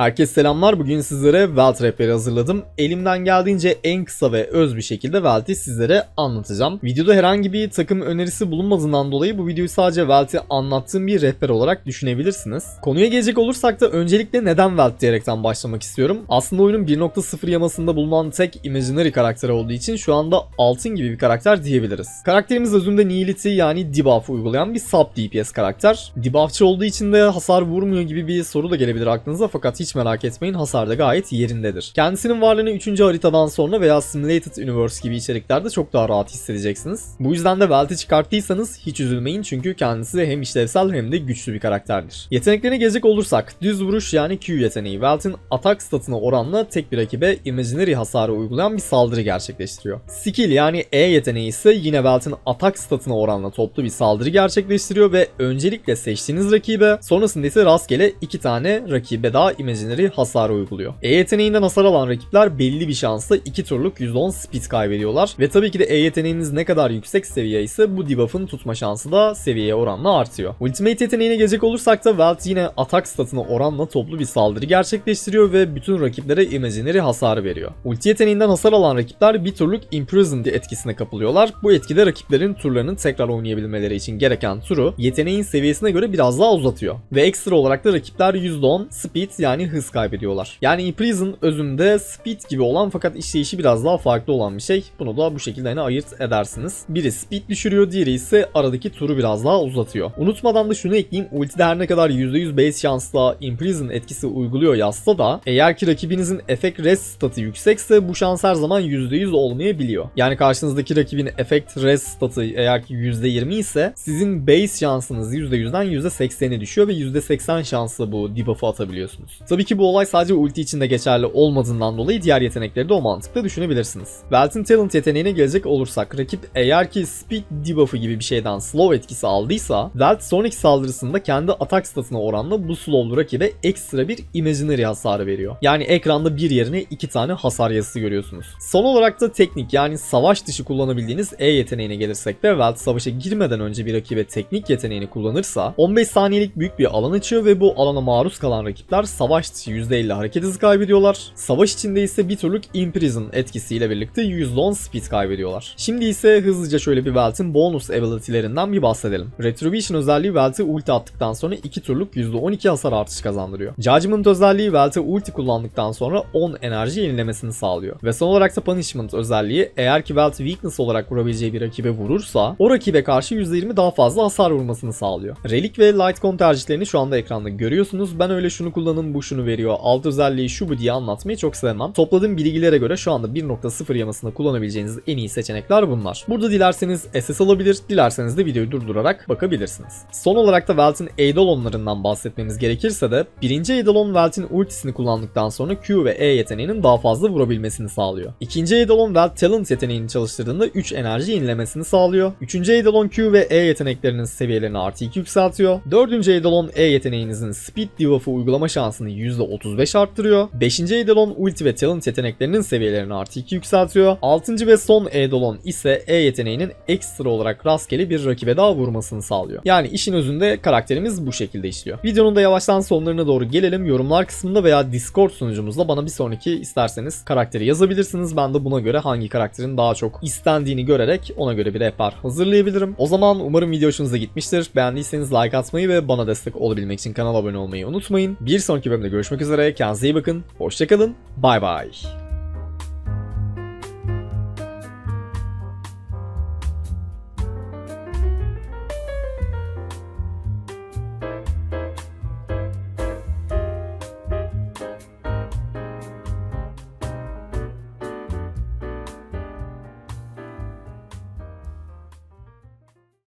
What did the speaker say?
Herkese selamlar. Bugün sizlere Welt rehberi hazırladım. Elimden geldiğince en kısa ve öz bir şekilde Welt'i sizlere anlatacağım. Videoda herhangi bir takım önerisi bulunmadığından dolayı bu videoyu sadece Welt'i anlattığım bir rehber olarak düşünebilirsiniz. Konuya gelecek olursak da öncelikle neden Welt diyerekten başlamak istiyorum. Aslında oyunun 1.0 yamasında bulunan tek Imaginary karakteri olduğu için şu anda altın gibi bir karakter diyebiliriz. Karakterimiz özünde Nihility yani debuff uygulayan bir sub DPS karakter. Debuffçı olduğu için de hasar vurmuyor gibi bir soru da gelebilir aklınıza fakat hiç merak etmeyin hasar da gayet yerindedir. Kendisinin varlığını 3. haritadan sonra veya Simulated Universe gibi içeriklerde çok daha rahat hissedeceksiniz. Bu yüzden de Welt'i çıkarttıysanız hiç üzülmeyin çünkü kendisi hem işlevsel hem de güçlü bir karakterdir. Yeteneklerine gelecek olursak düz vuruş yani Q yeteneği Welt'in atak statına oranla tek bir rakibe Imaginary hasarı uygulayan bir saldırı gerçekleştiriyor. Skill yani E yeteneği ise yine Welt'in atak statına oranla toplu bir saldırı gerçekleştiriyor ve öncelikle seçtiğiniz rakibe sonrasında ise rastgele iki tane rakibe daha Imaginary hasar uyguluyor. E yeteneğinden hasar alan rakipler belli bir şansla 2 turluk %10 speed kaybediyorlar ve tabii ki de E yeteneğiniz ne kadar yüksek seviye ise bu debuff'ın tutma şansı da seviyeye oranla artıyor. Ultimate yeteneğine gelecek olursak da Welt yine atak statına oranla toplu bir saldırı gerçekleştiriyor ve bütün rakiplere Imaginary hasarı veriyor. Ulti yeteneğinden hasar alan rakipler bir turluk Imprisoned etkisine kapılıyorlar. Bu etkide rakiplerin turlarını tekrar oynayabilmeleri için gereken turu yeteneğin seviyesine göre biraz daha uzatıyor. Ve ekstra olarak da rakipler %10 speed yani hız kaybediyorlar. Yani Imprison özünde speed gibi olan fakat işleyişi biraz daha farklı olan bir şey. Bunu da bu şekilde hani ayırt edersiniz. Biri speed düşürüyor, diğeri ise aradaki turu biraz daha uzatıyor. Unutmadan da şunu ekleyeyim. Ultide her ne kadar %100 base şansla Imprison etkisi uyguluyor yazsa da eğer ki rakibinizin efekt rest statı yüksekse bu şans her zaman %100 olmayabiliyor. Yani karşınızdaki rakibin efekt rest statı eğer ki %20 ise sizin base şansınız %100'den %80'e düşüyor ve %80 şansla bu debuff'ı atabiliyorsunuz. Tabii ki bu olay sadece ulti içinde geçerli olmadığından dolayı diğer yetenekleri de o mantıkla düşünebilirsiniz. Welt'in talent yeteneğine gelecek olursak rakip eğer ki speed debuff'ı gibi bir şeyden slow etkisi aldıysa Welt sonraki saldırısında kendi atak statına oranla bu slowlu rakibe ekstra bir imaginary hasarı veriyor. Yani ekranda bir yerine iki tane hasar yazısı görüyorsunuz. Son olarak da teknik yani savaş dışı kullanabildiğiniz E yeteneğine gelirsek de Welt savaşa girmeden önce bir rakibe teknik yeteneğini kullanırsa 15 saniyelik büyük bir alan açıyor ve bu alana maruz kalan rakipler savaş dışı %50 hareket hızı kaybediyorlar. Savaş içinde ise bir türlük Imprison etkisiyle birlikte %10 speed kaybediyorlar. Şimdi ise hızlıca şöyle bir Welt'in bonus ability'lerinden bir bahsedelim. Retribution özelliği Welt'e ulti attıktan sonra 2 turluk %12 hasar artışı kazandırıyor. Judgment özelliği Welt'e ulti kullandıktan sonra 10 enerji yenilemesini sağlıyor. Ve son olarak da Punishment özelliği eğer ki Welt weakness olarak vurabileceği bir rakibe vurursa o rakibe karşı %20 daha fazla hasar vurmasını sağlıyor. Relic ve Lightcon tercihlerini şu anda ekranda görüyorsunuz. Ben öyle şunu kullanın bu şunu veriyor. Alt özelliği şu bu diye anlatmayı çok sevmem. Topladığım bilgilere göre şu anda 1.0 yamasında kullanabileceğiniz en iyi seçenekler bunlar. Burada dilerseniz SS alabilir, dilerseniz de videoyu durdurarak bakabilirsiniz. Son olarak da Welt'in Eidolonlarından bahsetmemiz gerekirse de birinci Eidolon Welt'in ultisini kullandıktan sonra Q ve E yeteneğinin daha fazla vurabilmesini sağlıyor. İkinci Eidolon Welt Talent yeteneğini çalıştırdığında 3 enerji yenilemesini sağlıyor. Üçüncü Eidolon Q ve E yeteneklerinin seviyelerini artı 2 yükseltiyor. Dördüncü Eidolon E yeteneğinizin Speed debuff'ı uygulama şansını %35 arttırıyor. Beşinci Eidolon Ulti ve Talent yeteneklerinin seviyelerini artı 2 yükseltiyor. Altıncı ve son Eidolon ise E yeteneğinin ekstra olarak rastgele bir rakibe daha vurmasını sağlıyor. Yani işin özünde karakterimiz bu şekilde işliyor. Videonun da yavaştan sonlarına doğru gelelim. Yorumlar kısmında veya Discord sunucumuzda bana bir sonraki isterseniz karakteri yazabilirsiniz. Ben de buna göre hangi karakterin daha çok istendiğini görerek ona göre bir rehber hazırlayabilirim. O zaman umarım video hoşunuza gitmiştir. Beğendiyseniz like atmayı ve bana destek olabilmek için kanala abone olmayı unutmayın. Bir sonraki bölümde görüşmek üzere. Kendinize iyi bakın. Hoşçakalın. Bay bay.